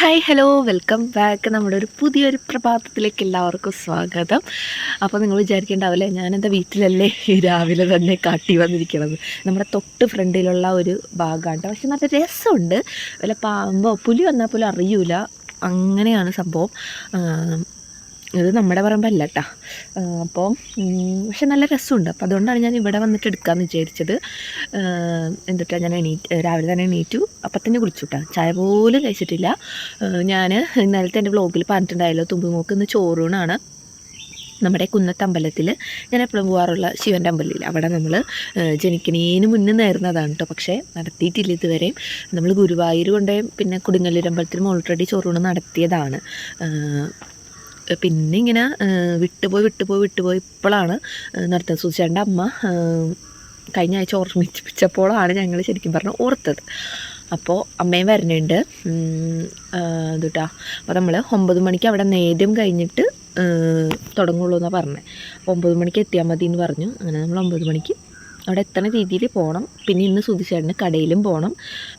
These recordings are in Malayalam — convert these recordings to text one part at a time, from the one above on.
ഹായ് ഹലോ വെൽക്കം ബാക്ക് നമ്മുടെ ഒരു പുതിയൊരു പ്രഭാതത്തിലേക്ക് എല്ലാവർക്കും സ്വാഗതം. അപ്പോൾ നിങ്ങൾ വിചാരിക്കേണ്ടാവില്ലേ ഞാനെന്താ വീട്ടിലല്ലേ രാവിലെ തന്നെ കാട്ടി വന്നിരിക്കണത്. നമ്മുടെ തൊട്ട് ഫ്രണ്ടിലുള്ള ഒരു ഭാഗമാണ് പക്ഷെ നല്ല രസമുണ്ട്. വല്ല പാമ്പോ പുലി വന്നാൽ പോലും അറിയൂല. അങ്ങനെയാണ് സംഭവം. ഇത് നമ്മുടെ പറമ്പല്ല കേട്ടോ അപ്പോൾ പക്ഷെ നല്ല രസമുണ്ട്. അപ്പോൾ അതുകൊണ്ടാണ് ഞാൻ ഇവിടെ വന്നിട്ട് എടുക്കാമെന്ന് വിചാരിച്ചത്. എന്നിട്ടാ ഞാൻ എണീറ്റ് രാവിലെ തന്നെ എണീറ്റു. അപ്പം തന്നെ കുളിച്ചു കേട്ടോ ചായ പോലും കഴിച്ചിട്ടില്ല. ഞാൻ ഇന്നലത്തെ എന്റെ വ്ളോഗിൽ പറഞ്ഞിട്ടുണ്ടായല്ലോ തുമ്പുമോക്ക് ഇന്ന് ചോറൂണാണ്. നമ്മുടെ കുന്നത്തമ്പലത്തിൽ ഞാൻ എപ്പോഴും പോകാറുള്ള ശിവന്റെ അമ്പലത്തിൽ അവിടെ നമ്മൾ ജനിക്കണേന് മുന്നേ നേർന്നതാണ് കേട്ടോ പക്ഷേ നടത്തിയിട്ടില്ല ഇതുവരെയും നമ്മൾ ഗുരുവായൂർ കൊണ്ടേ പിന്നെ കൊടുങ്ങല്ലൂർ ഓൾറെഡി ചോറൂണ് നടത്തിയതാണ്. പിന്നെ ഇങ്ങനെ വിട്ടുപോയി വിട്ടുപോയി വിട്ടുപോയി ഇപ്പോഴാണ് നടത്തുന്നത് സുചേന്റെ അമ്മ കഴിഞ്ഞ ആഴ്ച ഓർമ്മിപ്പിച്ചപ്പോഴാണ് ഞങ്ങൾ ശരിക്കും പറഞ്ഞ് ഓർത്തത്. അപ്പോൾ അമ്മയും വരുന്നുണ്ട് എന്തുട്ടാ അപ്പോൾ നമ്മൾ ഒമ്പത് മണിക്ക് അവിടെ നേദ്യം കഴിഞ്ഞിട്ട് തുടങ്ങുള്ളൂ എന്നാണ് പറഞ്ഞത് ഒമ്പത് മണിക്ക് എത്തിയാൽ മതി എന്ന് പറഞ്ഞു. അങ്ങനെ നമ്മൾ ഒമ്പത് മണിക്ക് അവിടെ എത്തണ രീതിയിൽ പോകണം പിന്നെ ഇന്ന് സുധിച്ചേട്ടന് കടയിലും പോകണം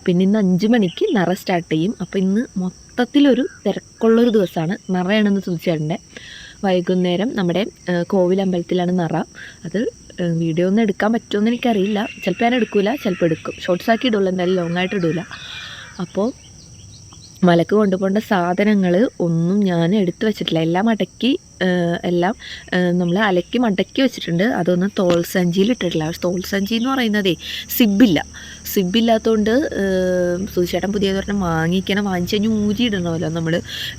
പിന്നെ ഇന്ന് അഞ്ച് മണിക്ക് നിറ സ്റ്റാർട്ട് ചെയ്യും. അപ്പോൾ ഇന്ന് മൊത്തത്തിലൊരു തിരക്കുള്ളൊരു ദിവസമാണ് നിറയാണെന്ന് സുധിച്ചേട്ടന്റെ. വൈകുന്നേരം നമ്മുടെ കോവിലമ്പലത്തിലാണ് നിറ. അത് വീഡിയോ ഒന്നും എടുക്കാൻ പറ്റുമെന്ന് എനിക്കറിയില്ല. ചിലപ്പോൾ ഞാൻ എടുക്കില്ല ചിലപ്പോൾ എടുക്കും. ഷോർട്സ് ആക്കി ഇടുള്ളൂ എന്തായാലും ലോങ് ആയിട്ട് ഇടില്ല അപ്പോൾ മലക്ക് കൊണ്ടുപോകേണ്ട സാധനങ്ങൾ ഒന്നും ഞാൻ എടുത്തു വെച്ചിട്ടില്ല. എല്ലാം അടക്കി എല്ലാം നമ്മൾ അലക്കി മടക്കി വെച്ചിട്ടുണ്ട്. അതൊന്നും തോൾ സഞ്ചിയിൽ ഇട്ടിട്ടില്ല. തോൾസഞ്ചി തോൾ സഞ്ചി എന്ന് പറയുന്നതേ സിബില്ല. സിബില്ലാത്തതുകൊണ്ട് സുധിച്ചേട്ടൻ പുതിയത് പറഞ്ഞാൽ വാങ്ങിക്കണം. വാങ്ങിച്ച് കഴിഞ്ഞ് ഊരിയിടണമല്ലോ നമ്മൾ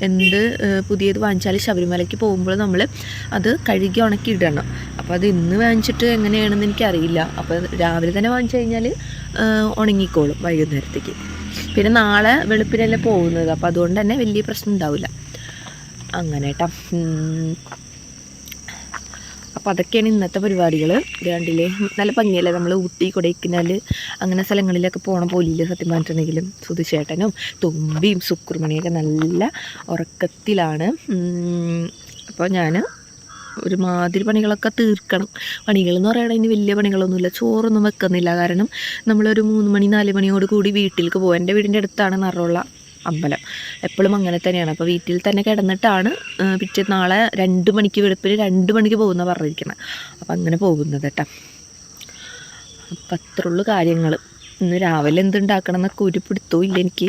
എന്ത് പുതിയത് വാങ്ങിച്ചാലും ശബരിമലയ്ക്ക് പോകുമ്പോൾ നമ്മൾ അത് കഴുകി ഉണക്കി ഇടണം. അപ്പോൾ അത് ഇന്ന് വാങ്ങിച്ചിട്ട് എങ്ങനെയാണെന്ന് എനിക്കറിയില്ല. അപ്പോൾ രാവിലെ തന്നെ വാങ്ങിച്ചു കഴിഞ്ഞാൽ ഉണങ്ങിക്കോളും വൈകുന്നേരത്തേക്ക്. പിന്നെ നാളെ വെളുപ്പിനല്ലേ പോകുന്നത്. അപ്പോൾ അതുകൊണ്ട് തന്നെ വലിയ പ്രശ്നം ഉണ്ടാവില്ല. അങ്ങനെ കേട്ടോ അപ്പോൾ അതൊക്കെയാണ് ഇന്നത്തെ പരിപാടികൾ രണ്ടിലെ നല്ല ഭംഗിയല്ലേ നമ്മൾ ഊട്ടി കൊടൈക്കനാൽ അങ്ങനെ സ്ഥലങ്ങളിലൊക്കെ പോകണം പോലില്ല സത്യം പറഞ്ഞിട്ടുണ്ടെങ്കിലും. സുധിച്ചേട്ടനും തുമ്പിയും സുക്കുർമണിയൊക്കെ നല്ല ഉറക്കത്തിലാണ്. അപ്പോൾ ഞാൻ ഒരുമാതിരി പണികളൊക്കെ തീർക്കണം. പണികൾ എന്ന് പറയുന്നത് ഇനി വലിയ പണികളൊന്നുമില്ല. ചോറൊന്നും വെക്കുന്നില്ല. കാരണം നമ്മളൊരു മൂന്ന് മണി നാല് മണിയോട് കൂടി വീട്ടിലേക്ക് പോകും എന്റെ വീടിന്റെ അടുത്താണ് നിറമുള്ള അമ്പലം. എപ്പോഴും അങ്ങനെ തന്നെയാണ്. അപ്പോൾ വീട്ടിൽ തന്നെ കിടന്നിട്ടാണ് പിറ്റേ നാളെ രണ്ട് മണിക്ക് വെളുപ്പിന് രണ്ട് മണിക്ക് പോകുന്ന പറഞ്ഞിരിക്കണം. അപ്പം അങ്ങനെ പോകുന്നത് കേട്ടോ. അപ്പം അത്രയുള്ളൂ കാര്യങ്ങൾ ഇന്ന് രാവിലെ എന്തുണ്ടാക്കണം എന്നൊക്കെ ഒരു ഇല്ല എനിക്ക്.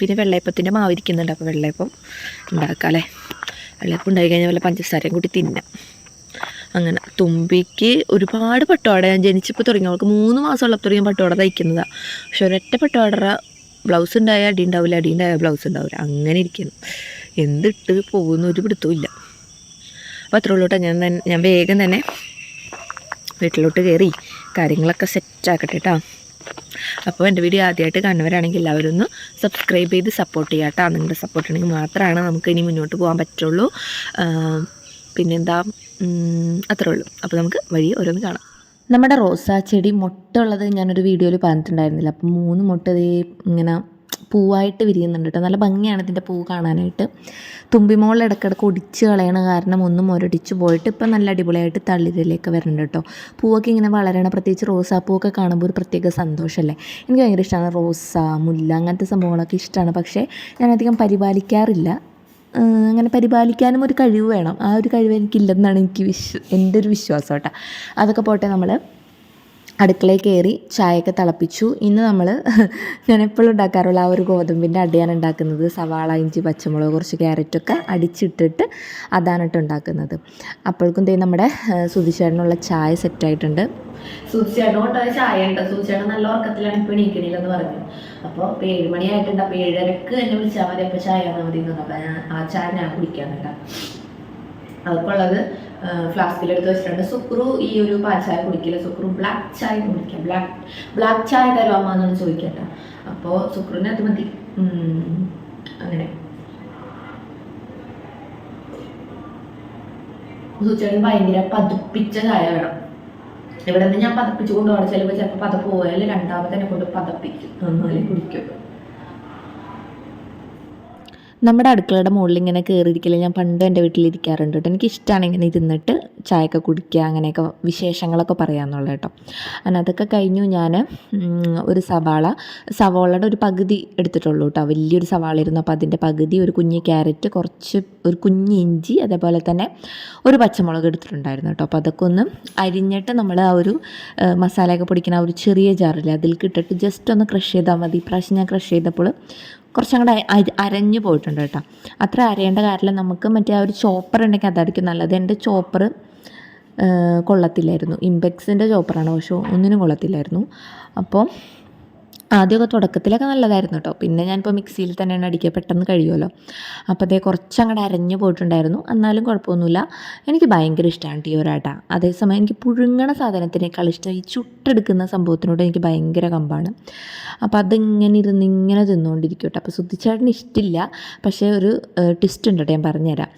പിന്നെ വെള്ളയപ്പത്തിന്റെ മാവിരിക്കുന്നുണ്ട് അപ്പോൾ വെള്ളയപ്പം ഉണ്ടാക്കാം അല്ലേ? വെള്ളയപ്പം ഉണ്ടായി കഴിഞ്ഞാൽ വല്ല പഞ്ചസാരയും കൂടി തിന്നാം. അങ്ങനെ തുമ്പിക്ക് ഒരുപാട് പട്ടുപാട ഞാൻ ജനിച്ചപ്പോൾ തുടങ്ങി. അവൾക്ക് മൂന്ന് മാസമുള്ളപ്പോൾ ഞാൻ പട്ടുപാട തയ്ക്കുന്നതാണ് പക്ഷെ ഒരൊറ്റ പട്ടുപാടറ ബ്ലൗസ് ഉണ്ടായ അടി ഉണ്ടാവില്ല അടി ഉണ്ടായ ബ്ലൗസ് ഉണ്ടാവില്ല. അങ്ങനെ ഇരിക്കുന്നു. എന്തിട്ട് പോകുന്ന ഒരു പിടുത്തവും ഇല്ല. അപ്പോൾ അത്രേ ഉള്ളൂ കേട്ടോ. ഞാൻ ഞാൻ വേഗം തന്നെ വീട്ടിലോട്ട് കയറി കാര്യങ്ങളൊക്കെ സെറ്റാക്കട്ടെ കേട്ടോ. അപ്പോൾ എന്റെ വീഡിയോ ആദ്യമായിട്ട് കണ്ടവരാണെങ്കിൽ എല്ലാവരും ഒന്ന് സബ്സ്ക്രൈബ് ചെയ്ത് സപ്പോർട്ട് ചെയ്യാം കേട്ടോ. നിങ്ങളുടെ സപ്പോർട്ട് ഉണ്ടെങ്കിൽ മാത്രമാണ് നമുക്ക് ഇനി മുന്നോട്ട് പോകാൻ പറ്റുള്ളൂ. പിന്നെന്താ? അത്രേ ഉള്ളൂ. അപ്പോൾ നമുക്ക് വഴി ഓരോന്ന് കാണാം. നമ്മുടെ റോസാ ചെടി മുട്ടുള്ളത് ഞാനൊരു വീഡിയോയിൽ പറഞ്ഞിട്ടുണ്ടായിരുന്നില്ല. അപ്പം മൂന്ന് മുട്ട ഇതേ ഇങ്ങനെ പൂവായിട്ട് വിരിയുന്നുണ്ട് കേട്ടോ. നല്ല ഭംഗിയാണ് ഇതിന്റെ പൂ കാണാനായിട്ട്. തുമ്പിമോൾ ഇടയ്ക്കിടയ്ക്ക് ഒടിച്ച് കളയണ കാരണം ഒന്നും ഒരടിച്ചു പോയിട്ട് ഇപ്പം നല്ല അടിപൊളിയായിട്ട് തള്ളിരലേക്ക് വരുന്നുണ്ട് കേട്ടോ. പൂവൊക്കെ ഇങ്ങനെ വളരണം പ്രത്യേകിച്ച് റോസാപ്പൂവൊക്കെ കാണുമ്പോൾ ഒരു പ്രത്യേക സന്തോഷമല്ലേ? എനിക്ക് ഭയങ്കര ഇഷ്ടമാണ് റോസ മുല്ല അങ്ങനത്തെ സംഭവങ്ങളൊക്കെ ഇഷ്ടമാണ് പക്ഷേ ഞാനധികം പരിപാലിക്കാറില്ല. അങ്ങനെ പരിപാലിക്കാനും ഒരു കഴിവ് വേണം. ആ ഒരു കഴിവ് എനിക്കില്ലെന്നാണ് എനിക്ക് വിശ്വ എന്റെ ഒരു വിശ്വാസം കേട്ടോ. അതൊക്കെ പോട്ടെ നമ്മൾ അടുക്കളയിൽ കയറി ചായയൊക്കെ തിളപ്പിച്ചു. ഇന്ന് നമ്മൾ ഞാൻ എപ്പോഴും ഉണ്ടാക്കാറുള്ള ആ ഒരു ഗോതമ്പിന്റെ അടിയാണ് ഉണ്ടാക്കുന്നത്. സവാള ഇഞ്ചി പച്ചമുളക് കുറച്ച് ക്യാരറ്റൊക്കെ അടിച്ചിട്ടിട്ട് അതാണ് കേട്ടോ ഉണ്ടാക്കുന്നത്. അപ്പോഴേക്കും തേ നമ്മുടെ സുധിച്ചേട്ടനുള്ള ചായ സെറ്റായിട്ടുണ്ട് സുധിച്ചേട്ടൻ കൊണ്ടുപോയ ചായ ഉണ്ട്. സുധിച്ചേട്ടൻ നല്ല ഉറക്കത്തിലാണ് ഇപ്പോൾ എണീക്കണില്ലെന്ന് പറഞ്ഞു. അപ്പോൾ ഇപ്പോൾ ഏഴ് മണിയായിട്ടുണ്ട് അപ്പോൾ ഏഴരക്ക് എന്നെ വിളിച്ചാൽ മതി. അപ്പോൾ ചായ എന്ന് അപ്പോൾ ആ ചായ ഞാൻ കുടിക്കാൻ കേട്ടോ. അതൊക്കെയുള്ളത് ഫ്ലാസ്കിലെടുത്ത് വെച്ചിട്ടുണ്ട്. സുക്രു ഈ ഒരു പാൽ ചായ കുടിക്കില്ല. സുക്രു ബ്ലാക്ക് ചായ കുടിക്കാം ബ്ലാക്ക് ബ്ലാക്ക് ചായ തരും അമ്മ എന്നാണ് ചോദിക്കട്ടെ. അപ്പോൾ സുക്രുവിന് അത് മതി. അങ്ങനെ. സുച്ചേട്ടൻ ഭയങ്കര പതിപ്പിച്ച ചായ വേണം. ഇവിടെ നിന്ന് ഞാൻ പതപ്പിച്ചു കൊണ്ടുപോകണം ചിലപ്പോൾ ചിലപ്പോൾ പതപ്പ് പോയാൽ രണ്ടാമത്തെ കൊണ്ട് പതപ്പിക്കും. എന്നാലേ കുടിക്കും. നമ്മുടെ അടുക്കളയുടെ മുകളിൽ ഇങ്ങനെ കയറിയിരിക്കൽ ഞാൻ പണ്ട് എന്റെ വീട്ടിലിരിക്കാറുണ്ട് കേട്ടോ. എനിക്കിഷ്ടമാണ് ഇങ്ങനെ ഇരുന്നിട്ട് ചായയൊക്കെ കുടിക്കുക അങ്ങനെയൊക്കെ വിശേഷങ്ങളൊക്കെ പറയാമെന്നുള്ളത് കേട്ടോ. അങ്ങനെ അതൊക്കെ കഴിഞ്ഞു ഞാൻ ഒരു സവാള സവാളയുടെ ഒരു പകുതി എടുത്തിട്ടുള്ളൂ കേട്ടോ. വലിയൊരു സവാള ഇരുന്നു അപ്പോൾ അതിന്റെ പകുതി ഒരു കുഞ്ഞ് ക്യാരറ്റ് കുറച്ച് ഒരു കുഞ്ഞ് ഇഞ്ചി അതേപോലെ തന്നെ ഒരു പച്ചമുളക് എടുത്തിട്ടുണ്ടായിരുന്നു കേട്ടോ. അപ്പോൾ അതൊക്കെ ഒന്ന് അരിഞ്ഞിട്ട് നമ്മൾ ആ ഒരു മസാലയൊക്കെ പൊടിക്കുന്ന ആ ഒരു ചെറിയ ജാറിൽ അതിൽ ഇട്ടിട്ട് ജസ്റ്റ് ഒന്ന് ക്രഷ് ചെയ്താൽ മതി. ഇപ്രാവശ്യം ഞാൻ ക്രഷ് ചെയ്തപ്പോൾ കുറച്ചങ്ങോട്ട് കൂടെ അരഞ്ഞു പോയിട്ടുണ്ട് കേട്ടോ. അത്ര അരയേണ്ട കാര്യമില്ല. നമുക്ക് മറ്റേ ആ ഒരു ചോപ്പർ ഉണ്ടെങ്കിൽ അതായിരിക്കും നല്ലത്. എന്റെ ചോപ്പർ കൊള്ളത്തില്ലായിരുന്നു. ഇമ്പെക്സിന്റെ ചോപ്പറാണ് പക്ഷേ ഒന്നിനും കൊള്ളത്തില്ലായിരുന്നു. അപ്പോൾ ആദ്യമൊക്കെ തുടക്കത്തിലൊക്കെ നല്ലതായിരുന്നു കേട്ടോ പിന്നെ ഞാനിപ്പോൾ മിക്സിയിൽ തന്നെയാണ് അടിക്കുക. പെട്ടെന്ന് കഴിയുമല്ലോ. അപ്പോൾ അതേ കുറച്ച് അങ്ങോട്ട് അരഞ്ഞു പോയിട്ടുണ്ടായിരുന്നു. എന്നാലും കുഴപ്പമൊന്നുമില്ല. എനിക്ക് ഭയങ്കര ഇഷ്ടമാണ് ഈ ഒരാട്ട അതേസമയം എനിക്ക് പുഴുങ്ങണ സാധനത്തിനേക്കാൾ ഇഷ്ടം ഈ ചുട്ടെടുക്കുന്ന സംഭവത്തിനോട് എനിക്ക് ഭയങ്കര കമ്പാണ്. അപ്പോൾ അതിങ്ങനെ ഇരുന്ന് ഇങ്ങനെ തിന്നുകൊണ്ടിരിക്കും കേട്ടോ അപ്പോൾ സുദ്ധിച്ചേട്ടന് ഇഷ്ടമില്ല പക്ഷേ ഒരു ട്വിസ്റ്റ് ഉണ്ട് കേട്ടോ ഞാൻ പറഞ്ഞുതരാം.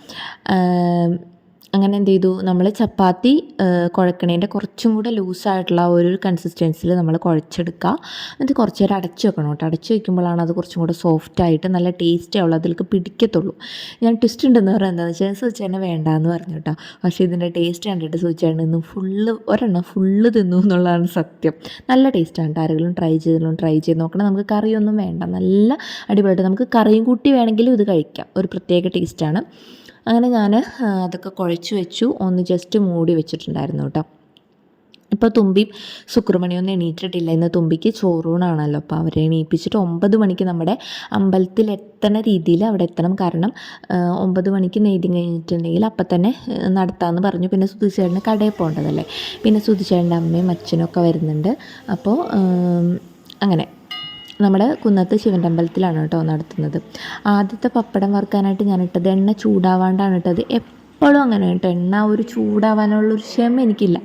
അങ്ങനെ എന്ത് ചെയ്തു? നമ്മൾ ചപ്പാത്തി കുഴക്കണേന്റെ കുറച്ചും കൂടെ ലൂസായിട്ടുള്ള ഒരു കൺസിസ്റ്റൻസിൽ നമ്മൾ കുഴച്ചെടുക്കുക എന്നിട്ട് കുറച്ച് നേരം അടച്ചു വെക്കണം കേട്ടോ. അടച്ചു വെക്കുമ്പോഴാണ് അത് കുറച്ചും കൂടെ സോഫ്റ്റ് ആയിട്ട് നല്ല ടേസ്റ്റി ആവുള്ളൂ. അതിലേക്ക് പിടിക്കത്തുള്ളൂ. ഞാൻ ട്വിസ്റ്റ് ഉണ്ടെന്ന് പറയുന്നത് എന്താണെന്ന് വെച്ചാൽ സൂചിച്ചേനെ വേണ്ട എന്ന് പറഞ്ഞു കേട്ടോ. പക്ഷേ ഇതിന്റെ ടേസ്റ്റ് കണ്ടിട്ട് സൂചേട്ടൻ ഇന്ന് ഫുള്ള് ഒരെണ്ണം ഫുള്ള് തിന്നു എന്നുള്ളതാണ് സത്യം. നല്ല ടേസ്റ്റാണ് ആരെങ്കിലും ട്രൈ ചെയ്തല്ലോ ട്രൈ ചെയ്ത് നോക്കണം. നമുക്ക് കറിയൊന്നും വേണ്ട. നല്ല അടിപൊളിയായിട്ട് നമുക്ക് കറിയും കൂട്ടി വേണമെങ്കിലും ഇത് കഴിക്കാം. ഒരു പ്രത്യേക ടേസ്റ്റാണ് അങ്ങനെ ഞാൻ അതൊക്കെ കുഴച്ച് വെച്ചു. ഒന്ന് ജസ്റ്റ് മൂടി വെച്ചിട്ടുണ്ടായിരുന്നു കേട്ടോ ഇപ്പോൾ തുമ്പി സുക്രമണിയൊന്നും എണീറ്റിട്ടില്ല. ഇന്ന് തുമ്പിക്ക് ചോറൂണാണല്ലോ. അപ്പോൾ അവരെ എണീപ്പിച്ചിട്ട് ഒമ്പത് മണിക്ക് നമ്മുടെ അമ്പലത്തിൽ എത്തണ രീതിയിൽ അവിടെ എത്തണം. കാരണം ഒമ്പത് മണിക്ക് നെയ്തി കഴിഞ്ഞിട്ടുണ്ടെങ്കിൽ അപ്പം തന്നെ നടത്താമെന്ന് പറഞ്ഞു. പിന്നെ സുധിച്ചേട്ടന് കടയിൽ പോകേണ്ടതല്ലേ. പിന്നെ സുധിച്ചേട്ടന്റെ അമ്മയും അച്ഛനും ഒക്കെ വരുന്നുണ്ട്. അപ്പോൾ അങ്ങനെ. നമ്മുടെ കുന്നത്ത് ശിവന്റെ അമ്പലത്തിലാണ് കേട്ടോ നടത്തുന്നത്. ആദ്യത്തെ പപ്പടം വറുക്കാനായിട്ട് ഞാൻ എണ്ണ ചൂടാവാണ്ടാണ് ഇട്ടത് എപ്പോഴും അങ്ങനെ കേട്ടോ. എണ്ണ ഒരു ചൂടാവാനുള്ളൊരു ക്ഷമ എനിക്കില്ല.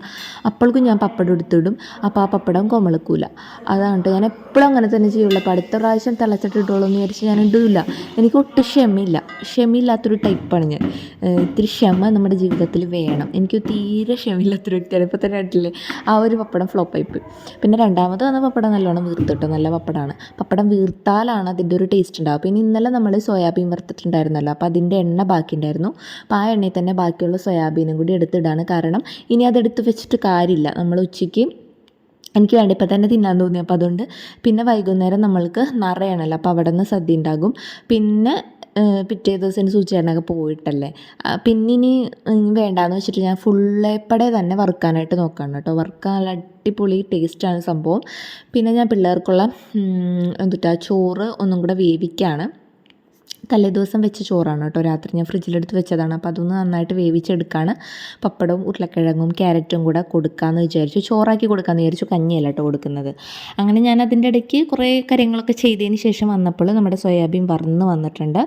അപ്പോഴേക്കും ഞാൻ പപ്പടം എടുത്തിടും. അപ്പോൾ ആ പപ്പടം കൊമളക്കൂല. അതാണ് കേട്ടോ. ഞാൻ എപ്പോഴും അങ്ങനെ തന്നെ ചെയ്യുള്ളൂ. അപ്പോൾ അടുത്ത പ്രാവശ്യം തിളച്ചിട്ടിട്ടുള്ളൂ എന്ന് വിചാരിച്ച് ഞാൻ ഇടില്ല എനിക്ക് ഒട്ടും ക്ഷമയില്ല. ക്ഷമയില്ലാത്തൊരു ടൈപ്പാണ് ഞാൻ. ഇത്തിരി ക്ഷമ നമ്മുടെ ജീവിതത്തിൽ വേണം. എനിക്ക് തീരെ ക്ഷമയില്ലാത്തൊരു വ്യക്തിയാണ്. ഇപ്പോൾ തന്നെ ആയിട്ടില്ലേ ആ ഒരു പപ്പടം ഫ്ലോപ്പായി പോയി. പിന്നെ രണ്ടാമത് വന്ന പപ്പടം നല്ലോണം വീർത്തിട്ടോ നല്ല പപ്പടമാണ് പപ്പടം വീർത്താലാണ് അതിന്റെ ഒരു ടേസ്റ്റ് ഉണ്ടാവുക. പിന്നെ ഇന്നലെ നമ്മൾ സോയാബീൻ വറുത്തിട്ടുണ്ടായിരുന്നല്ലോ. അപ്പോൾ അതിന്റെ എണ്ണ ബാക്കി ഉണ്ടായിരുന്നു അപ്പോൾ ആ എണ്ണയിൽ തന്നെ ബാക്കിയുള്ള സോയാബീനും കൂടി എടുത്തിടാണ്. കാരണം ഇനി അതെടുത്ത് വെച്ചിട്ട് കാര്യമില്ല. നമ്മൾ ഉച്ചയ്ക്ക് എനിക്ക് വേണ്ട ഇപ്പം തന്നെ തിന്നാൻ തോന്നി. അപ്പോൾ അതുകൊണ്ട് പിന്നെ വൈകുന്നേരം നമ്മൾക്ക് നിറയണല്ലോ അപ്പോൾ അവിടെ നിന്ന് സദ്യ ഉണ്ടാകും. പിന്നെ പിറ്റേ ദിവസം സൂചിച്ചേട്ടനൊക്കെ പോയിട്ടല്ലേ? പിന്നെ ഇനി വേണ്ടാന്ന് വെച്ചിട്ട് ഞാൻ ഫുള്ളേപ്പടെ തന്നെ വറുക്കാനായിട്ട് നോക്കണം കേട്ടോ. വറുക്കാൻ നല്ല അടിപൊളി ടേസ്റ്റാണ് സംഭവം. പിന്നെ ഞാൻ പിള്ളേർക്കുള്ള എന്തുട്ടാ ചോറ് ഒന്നും കൂടെ വേവിക്കുകയാണ് തലേ ദിവസം വെച്ച ചോറാണ് കേട്ടോ. രാത്രി ഞാൻ ഫ്രിഡ്ജിലെടുത്ത് വെച്ചതാണ്. അപ്പോൾ അതൊന്ന് നന്നായിട്ട് വേവിച്ചെടുക്കുകയാണ് പപ്പടവും ഉരുളക്കിഴങ്ങും ക്യാരറ്റും കൂടെ കൊടുക്കാമെന്ന് വിചാരിച്ചു. ചോറാക്കി കൊടുക്കാമെന്ന് വിചാരിച്ചു. കഞ്ഞിയല്ല കേട്ടോ കൊടുക്കുന്നത്. അങ്ങനെ ഞാൻ അതിന്റെ ഇടയ്ക്ക് കുറേ കാര്യങ്ങളൊക്കെ ചെയ്തതിന് ശേഷം വന്നപ്പോൾ നമ്മുടെ സോയാബീൻ വറന്ന് വന്നിട്ടുണ്ട്.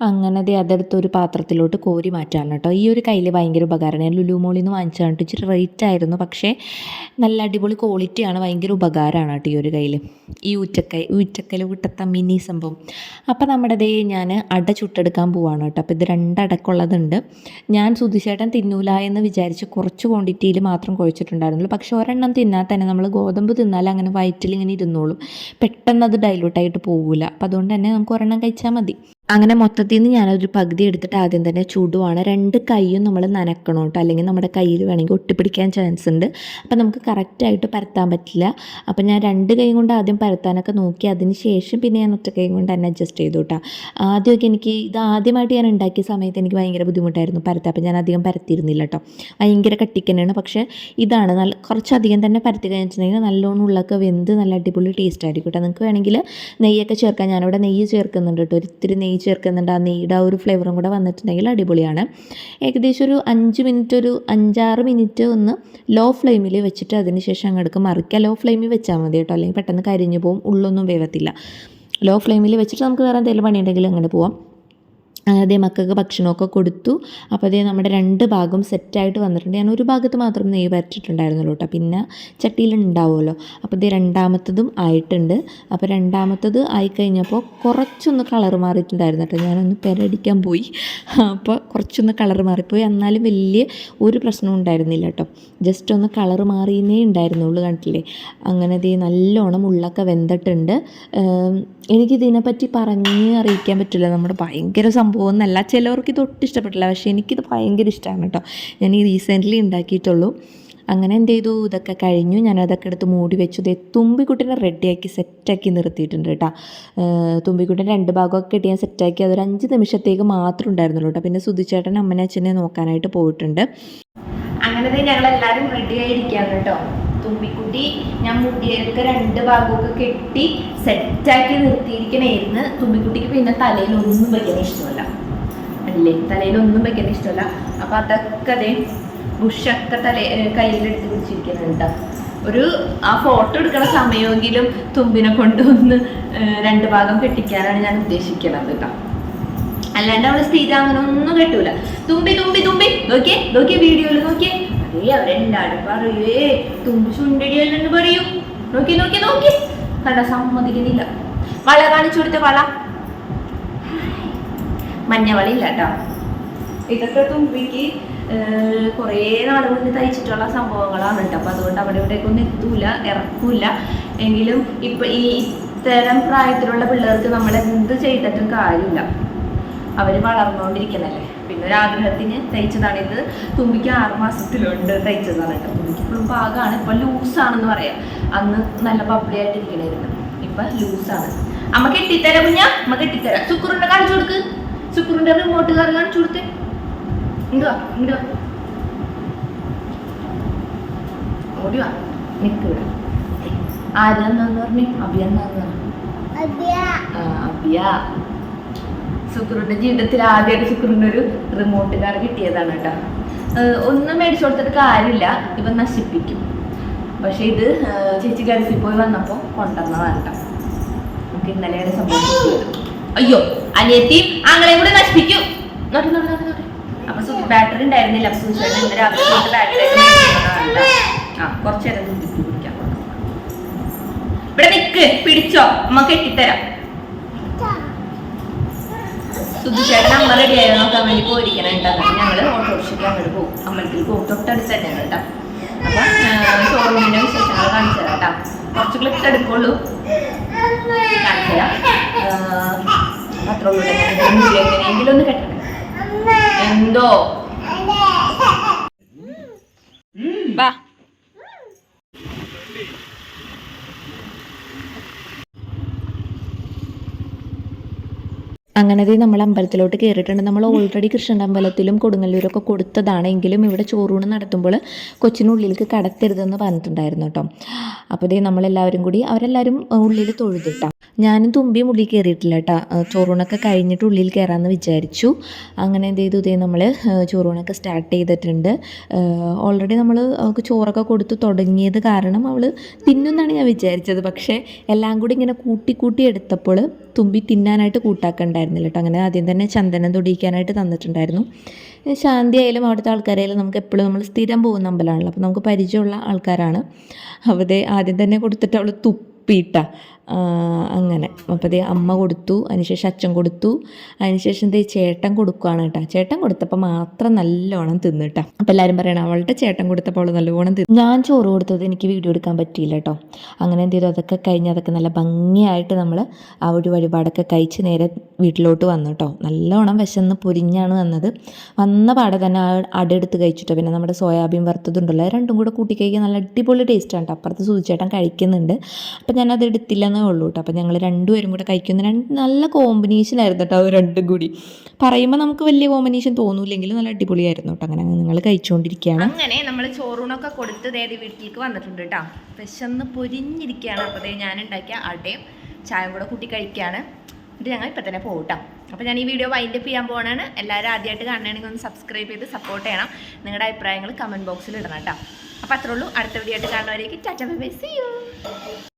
അങ്ങനെ ദേ അതെടുത്ത് ഒരു പാത്രത്തിലോട്ട് കോരി മാറ്റാണ് കേട്ടോ. ഈ ഒരു കയ്യിൽ ഭയങ്കര ഉപകാരമാണ് ഞാൻ ലുലു മോളിൽ നിന്ന് വാങ്ങിച്ചതാണ് ഇച്ചിരി റേറ്റ് ആയിരുന്നു. പക്ഷേ നല്ല അടിപൊളി ക്വാളിറ്റിയാണ് ഭയങ്കര ഉപകാരമാണ് കേട്ടോ ഈ ഒരു കയ്യിൽ ഈ ഊറ്റക്കൈ ഊറ്റക്കൽ വിട്ടത്ത മിനി സംഭവം. അപ്പോൾ നമ്മുടെ ദേ ഞാൻ അട ചുട്ടെടുക്കാൻ പോവാണ് കേട്ടോ. അപ്പോൾ ഇത് രണ്ടടക്കുള്ളതുണ്ട്. ഞാൻ സുധിശേട്ടൻ തിന്നൂല എന്ന് വിചാരിച്ച് കുറച്ച് ക്വാണ്ടിറ്റിയിൽ മാത്രം കുഴച്ചിട്ടുണ്ടായിരുന്നുള്ളൂ. പക്ഷേ ഒരെണ്ണം തിന്നാൽ തന്നെ നമ്മൾ ഗോതമ്പ് തിന്നാൽ അങ്ങനെ വയറ്റിൽ ഇങ്ങനെ ഇരുന്നോളും. പെട്ടെന്ന് അത് ഡൈലൂട്ടായിട്ട് പോകില്ല അപ്പോൾ അതുകൊണ്ട് തന്നെ നമുക്ക് ഒരെണ്ണം കഴിച്ചാൽ മതി. അങ്ങനെ മൊത്തത്തിൽ നിന്ന് ഞാനൊരു പകുതി എടുത്തിട്ട് ആദ്യം തന്നെ ചുടുവാണ്. രണ്ട് കൈയും നമ്മൾ നനക്കണം കേട്ടോ അല്ലെങ്കിൽ നമ്മുടെ കയ്യിൽ വേണമെങ്കിൽ ഒട്ടിപ്പിടിക്കാൻ ചാൻസ് ഉണ്ട്. അപ്പം നമുക്ക് കറക്റ്റായിട്ട് പരത്താൻ പറ്റില്ല. അപ്പം ഞാൻ രണ്ട് കൈ കൊണ്ട് ആദ്യം പരത്താനൊക്കെ നോക്കി അതിന് ശേഷം പിന്നെ ഞാൻ ഒറ്റ കൈ കൊണ്ട് തന്നെ അഡ്ജസ്റ്റ് ചെയ്തു കേട്ടോ ആദ്യമൊക്കെ എനിക്ക് ഇത് ആദ്യമായിട്ട് ഞാൻ ഉണ്ടാക്കിയ സമയത്ത് എനിക്ക് ഭയങ്കര ബുദ്ധിമുട്ടായിരുന്നു പരത്താൻ. അപ്പം ഞാൻ അധികം പരത്തിയിരുന്നില്ല കേട്ടോ ഭയങ്കര കട്ടിക്കന്നെയാണ്. പക്ഷേ ഇതാണ് നല്ല കുറച്ചധികം തന്നെ പരത്തി കഴിഞ്ഞിട്ടുണ്ടെങ്കിൽ നല്ലോണം ഉള്ളൊക്കെ വെന്ത് നല്ല അടിപൊളി ടേസ്റ്റ് ആയിരിക്കും കേട്ടോ നിങ്ങൾക്ക് വേണമെങ്കിൽ നെയ്യൊക്കെ ചേർക്കാം. ഞാനിവിടെ നെയ്യ് ചേർക്കുന്നുണ്ട് കേട്ടോ ഒരിത്തിരി നെയ്യ് ചേർക്കുന്നുണ്ട്. ആ നെയ്യുടെ ആ ഒരു ഫ്ലേവറും കൂടെ വന്നിട്ടുണ്ടെങ്കിൽ അടിപൊളിയാണ്. ഏകദേശം ഒരു അഞ്ച് മിനിറ്റ് ഒരു അഞ്ചാറ് മിനിറ്റ് ഒന്ന് ലോ ഫ്ലെയിമിൽ വെച്ചിട്ട് അതിന് ശേഷം അങ്ങോട്ട് മറിക്കുക ലോ ഫ്ലെയിമിൽ വെച്ചാൽ മതി കേട്ടോ. അല്ലെങ്കിൽ പെട്ടെന്ന് കരിഞ്ഞു പോകും ഉള്ളൊന്നും വേവത്തില്ല. ലോ ഫ്ലെയിമിൽ വെച്ചിട്ട് നമുക്ക് വേറെ എന്തെങ്കിലും പണിയുണ്ടെങ്കിൽ അങ്ങനെ പോവാം. അതേ മക്കൾക്ക് ഭക്ഷണമൊക്കെ കൊടുത്തു. അപ്പോൾ അതേ നമ്മുടെ രണ്ട് ഭാഗം സെറ്റായിട്ട് വന്നിട്ടുണ്ട്. ഞാൻ ഒരു ഭാഗത്ത് മാത്രം നെയ്യ് വരച്ചിട്ടുണ്ടായിരുന്നുള്ളൂ കേട്ടോ. പിന്നെ ചട്ടിയിൽ ഉണ്ടാവുമല്ലോ. അപ്പോൾ ഇതേ രണ്ടാമത്തതും ആയിട്ടുണ്ട്. അപ്പോൾ രണ്ടാമത്തത് ആയിക്കഴിഞ്ഞപ്പോൾ കുറച്ചൊന്ന് കളർ മാറിയിട്ടുണ്ടായിരുന്നു കേട്ടോ. ഞാനൊന്ന് പെരടിക്കാൻ പോയി. അപ്പോൾ കുറച്ചൊന്ന് കളർ മാറിപ്പോയി. എന്നാലും വലിയ ഒരു പ്രശ്നവും ഉണ്ടായിരുന്നില്ല കേട്ടോ. ജസ്റ്റ് ഒന്ന് കളർ മാറിയെന്നേ ഉണ്ടായിരുന്നുള്ളൂ കണ്ടില്ലേ? അങ്ങനെ ദേ നല്ലോണം ഉള്ളൊക്കെ വെന്തിട്ടുണ്ട്. എനിക്കിതിനെപ്പറ്റി പറഞ്ഞ് അറിയിക്കാൻ പറ്റില്ല. നമ്മുടെ ഭയങ്കര സംഭവം എന്നല്ല ചിലവർക്ക് ഇത് ഒട്ടും ഇഷ്ടപ്പെട്ടില്ല. പക്ഷേ എനിക്കിത് ഭയങ്കര ഇഷ്ടമാണ് കേട്ടോ. ഞാൻ ഈ റീസെന്റ്ലി ഉണ്ടാക്കിയിട്ടുള്ളൂ. അങ്ങനെ എന്ത് ചെയ്തു? ഇതൊക്കെ കഴിഞ്ഞു. ഞാൻ അതൊക്കെ എടുത്ത് മൂടി വെച്ചു. ഇതേ തുമ്പിക്കുട്ടിനെ റെഡിയാക്കി സെറ്റാക്കി നിർത്തിയിട്ടുണ്ട് കേട്ടോ. തുമ്പിക്കുട്ടിനെ രണ്ട് ഭാഗമൊക്കെ ഇട്ട് ഞാൻ സെറ്റാക്കി അതൊരു അഞ്ച് നിമിഷത്തേക്ക് മാത്രം ഉണ്ടായിരുന്നുള്ളൂ കേട്ടോ. പിന്നെ സുധിച്ചേട്ടൻ അമ്മനെ അച്ഛനെ നോക്കാനായിട്ട് പോയിട്ടുണ്ട്. അങ്ങനെ ഞങ്ങൾ എല്ലാവരും റെഡി ആയിരിക്കുകയാണ് കേട്ടോ. തുമ്പിക്കുട്ടി ഞാൻ മുടിയൊക്കെ രണ്ട് ഭാഗമൊക്കെ കെട്ടി സെറ്റാക്കി നിർത്തിയിരിക്കണേന്ന് തുമ്പിക്കുട്ടിക്ക് പിന്നെ തലയിൽ ഒന്നും വെക്കാൻ ഇഷ്ടമല്ല. അല്ലേ? തലയിൽ ഒന്നും വെക്കാൻ ഇഷ്ടമല്ല. അപ്പം അതൊക്കെ അതെ ബുഷൊക്കെ തല കയ്യിലെടുത്ത് പിടിച്ചിരിക്കുന്നുണ്ട് ഒരു ആ ഫോട്ടോ എടുക്കുന്ന സമയമെങ്കിലും തുമ്പിനെ കൊണ്ടുവന്ന് രണ്ട് ഭാഗം കെട്ടിക്കാനാണ് ഞാൻ ഉദ്ദേശിക്കുന്നത് കേട്ടോ അല്ലാണ്ട് അവിടെ സ്ഥിരം അങ്ങനെ ഒന്നും കെട്ടൂല. തുമ്പി തുമ്പി തുമ്പി. നോക്കിയേ നോക്കിയേ വീഡിയോയിൽ നോക്കിയേ. അതേ അവരെല്ലാരും പറയേ തുമ്പ് ചുണ്ടടിയല്ലെന്ന് പറയൂ. നോക്കി നോക്കി നോക്കി. കണ്ട സമ്മതിക്കുന്നില്ല. വള കാണിച്ചു കൊടുത്ത വള. മഞ്ഞവളില്ല കേട്ടോ. ഇതൊക്കെ തുമ്പിക്ക് കുറേ നാൾ കൊണ്ട് തയ്ച്ചിട്ടുള്ള സംഭവങ്ങളാണ് കേട്ടോ. അപ്പോൾ അതുകൊണ്ട് അവിടെ ഇവിടേക്കൊന്നും എത്തൂല ഇറക്കൂല. എങ്കിലും ഇപ്പം ഈ ഇത്തരം പ്രായത്തിലുള്ള പിള്ളേർക്ക് നമ്മൾ എന്ത് ചെയ്തിട്ടും കാര്യമില്ല. അവർ വളർന്നുകൊണ്ടിരിക്കുന്നല്ലേ. പിന്നെ ഒരു ആഗ്രഹത്തിന് തയ്ച്ചതാണ് ഇത് തുമ്പിക്ക് ആറുമാസത്തിലുണ്ട് തയ്ച്ചതാണ് കേട്ടോ. തുമ്പിക്ക് ഇപ്പോഴും പാകമാണ് ഇപ്പം ലൂസാണെന്ന് പറയാം. അന്ന് നല്ല പപ്പിളിയായിട്ട് ഇരിക്കണായിരുന്നു. ഇപ്പം ലൂസാണ് അമ്മ കെട്ടിത്തരാം കുഞ്ഞ. അമ്മ കെട്ടിത്തരാം സുക്കുറിന്റെ കാണിച്ചു കൊടുക്ക്. സുക്കുറിന്റെ റിമോട്ട് കാർ കാണിച്ചു കൊടുത്തേ ഇണ്ടോ ഇണ്ടോ ഇങ്ങോട്ട് വാ. ഓടി നിക്ക് ഇവിടെ. ആരെന്നാന്ന് പറഞ്ഞു? അഭിയെന്നാന്ന് പറഞ്ഞു? അഭിയ സുക്രുവിന്റെ ജീവിതത്തിൽ ആദ്യമായിട്ട് സുക്രുവിന് ഒരു റിമോട്ട് കാർ കിട്ടിയതാണ് കേട്ടോ. ഒന്നും മേടിച്ചു കൊടുത്തിട്ട് കാര്യമില്ല. ഇവൻ നശിപ്പിക്കും. പക്ഷെ ഇത് ചേച്ചി ഗൾഫിൽ പോയി വന്നപ്പോൾ കൊണ്ടുവന്നതാണ് കേട്ടോ. നമുക്ക് ഇന്നലെയാണ് സംഭവിച്ചത്. അയ്യോ അനിയത്തി ആങ്ങളെയും കൂടെ നശിപ്പിക്കും. നോട്ട് നോട്ട് ബാറ്ററി ഉണ്ടായിരുന്നില്ല. അപ്പൊ തൊട്ട് ബാറ്ററി ഇവിടെ നിക്ക് പിടിച്ചോ. അമ്മ കെട്ടിത്തരാം. സുധിച്ചേട്ടൻ അമ്മ റെഡി ആയോ? നോക്കാൻ വേണ്ടി പോയിരിക്കണം കേട്ടോ. ഞങ്ങൾ ഓട്ടോറിക്ഷയ്ക്ക് അങ്ങോട്ട് പോകും. അമ്പലത്തിൽ പോകും. തൊട്ടടുത്ത് തന്നെയാണ് കേട്ടോ. അപ്പൊ ഷോറൂമിന്റെ വിശേഷങ്ങൾ കാണിച്ചു തരാം കുറച്ച് ക്ലിപ്സ് എടുക്കുള്ളൂ. കാണിച്ചു തരാം. അത്ര എങ്ങനെയെങ്കിലും ഒന്ന് കെട്ടണം എന്തോ? വാ അങ്ങനെ ദേ നമ്മൾ അമ്പലത്തിലോട്ട് കയറിയിട്ടുണ്ട്. നമ്മൾ ഓൾറെഡി കൃഷ്ണന്റെ അമ്പലത്തിലും കൊടുങ്ങല്ലൂരൊക്കെ കൊടുത്തതാണെങ്കിലും ഇവിടെ ചോറൂണ് നടത്തുമ്പോൾ കൊച്ചിനുള്ളിലേക്ക് കടത്തരുതെന്ന് പറഞ്ഞിട്ടുണ്ടായിരുന്നു കേട്ടോ. അപ്പോൾ ദേ നമ്മളെല്ലാവരും കൂടി അവരെല്ലാവരും ഉള്ളിൽ തൊഴുതിട്ടാം. ഞാനും തുമ്പിയും ഉള്ളിൽ കയറിയിട്ടില്ല കേട്ടോ. ചോറൂണൊക്കെ കഴിഞ്ഞിട്ട് ഉള്ളിൽ കയറാമെന്ന് വിചാരിച്ചു. അങ്ങനെ എന്ത് ചെയ്തു? ഇതേ നമ്മൾ ചോറൂണൊക്കെ സ്റ്റാർട്ട് ചെയ്തിട്ടുണ്ട്. ഓൾറെഡി നമ്മൾ അവൾക്ക് ചോറൊക്കെ കൊടുത്ത് തുടങ്ങിയത് കാരണം അവൾ തിന്നുമെന്നാണ് ഞാൻ വിചാരിച്ചത്. പക്ഷേ എല്ലാം കൂടി ഇങ്ങനെ കൂട്ടി കൂട്ടി എടുത്തപ്പോൾ തുമ്പി തിന്നാനായിട്ട് കൂട്ടാക്കണ്ടായിരുന്നില്ല കേട്ടോ. അങ്ങനെ ആദ്യം തന്നെ ചന്ദനം തൊടിയിക്കാനായിട്ട് തന്നിട്ടുണ്ടായിരുന്നു. ശാന്തി ആയാലും അവിടുത്തെ ആൾക്കാരായാലും നമുക്ക് എപ്പോഴും നമ്മൾ സ്ഥിരം പോകുന്ന അമ്പലമാണല്ലോ. അപ്പോൾ നമുക്ക് പരിചയമുള്ള ആൾക്കാരാണ്. അവിടെ ആദ്യം തന്നെ കൊടുത്തിട്ട് അവൾ തുപ്പിയിട്ട. അങ്ങനെ. അപ്പോൾ ദേ അമ്മ കൊടുത്തു അതിനുശേഷം അച്ഛൻ കൊടുത്തു. അതിനുശേഷം ദേ ചേട്ടൻ കൊടുക്കുകയാണ് കേട്ടോ. ചേട്ടൻ കൊടുത്തപ്പോൾ മാത്രം നല്ലോണം തിന്നു കേട്ടോ. അപ്പോൾ എല്ലാവരും പറയണം അവളുടെ ചേട്ടൻ കൊടുത്തപ്പോൾ അവൾ നല്ലോണം തിന്നു. ഞാൻ ചോറ് കൊടുത്തത് എനിക്ക് വീഡിയോ എടുക്കാൻ പറ്റിയില്ല കേട്ടോ. അങ്ങനെ എന്ത് ചെയ്തു? അതൊക്കെ കഴിഞ്ഞ് അതൊക്കെ നല്ല ഭംഗിയായിട്ട് നമ്മൾ ആ ഒരു വഴിപാടൊക്കെ കഴിച്ച് നേരെ വീട്ടിലോട്ട് വന്നു കേട്ടോ. നല്ലോണം വിശന്ന് പൊരിഞ്ഞാണ് വന്നത്. വന്ന പാടെ തന്നെ ആ അടെടുത്ത് കഴിച്ചിട്ടോ പിന്നെ നമ്മുടെ സോയാബീൻ വറുത്തതുണ്ടല്ലോ. രണ്ടും കൂടെ കൂട്ടി കഴിക്കാൻ നല്ല അടിപൊളി ടേസ്റ്റാണ് കേട്ടോ. അപ്പുറത്ത് സൂചിച്ചേട്ടൻ കഴിക്കുന്നുണ്ട്. അപ്പോൾ ഞാനത് എടുത്തില്ലെന്നേ ഉള്ളൂ കേട്ടോ. അപ്പോൾ ഞങ്ങൾ രണ്ടുപേരും കൂടെ കഴിക്കുന്ന രണ്ട് നല്ല കോമ്പിനേഷൻ ആയിരുന്നു കേട്ടോ അത് രണ്ടും കൂടി. പറയുമ്പോൾ നമുക്ക് വലിയ കോമ്പിനേഷൻ തോന്നൂലെങ്കിലും നല്ല അടിപൊളിയായിരുന്നു കേട്ടോ. അങ്ങനെ നിങ്ങൾ കഴിച്ചുകൊണ്ടിരിക്കുകയാണ് അങ്ങനെ നമ്മൾ ചോറൂണൊക്കെ കൊടുത്ത് ദേദി വീട്ടിലേക്ക് വന്നിട്ടുണ്ട് കേട്ടോ. വിശന്ന് പൊരിഞ്ഞിരിക്കുകയാണ്. അപ്പോൾ ഞാൻ ഉണ്ടാക്കിയ അടയും ചായയും കൂടെ കൂട്ടി കഴിക്കുകയാണ്. എന്നിട്ട് ഞങ്ങൾ ഇപ്പം തന്നെ പോകട്ടോ അപ്പോൾ ഞാൻ ഈ വീഡിയോ വൈൻഡപ്പ് ചെയ്യാൻ പോകണാണ് എല്ലാവരും ആദ്യമായിട്ട് കാണണമെങ്കിൽ ഒന്ന് സബ്സ്ക്രൈബ് ചെയ്ത് സപ്പോർട്ട് ചെയ്യണം. നിങ്ങളുടെ അഭിപ്രായങ്ങൾ കമന്റ് ബോക്സിൽ ഇടണം കേട്ടോ. അപ്പോൾ അത്രേ ഉള്ളൂ. അടുത്ത വീഡിയോ ആയിട്ട് കാണുന്നവരേക്ക്. Tata bye bye see you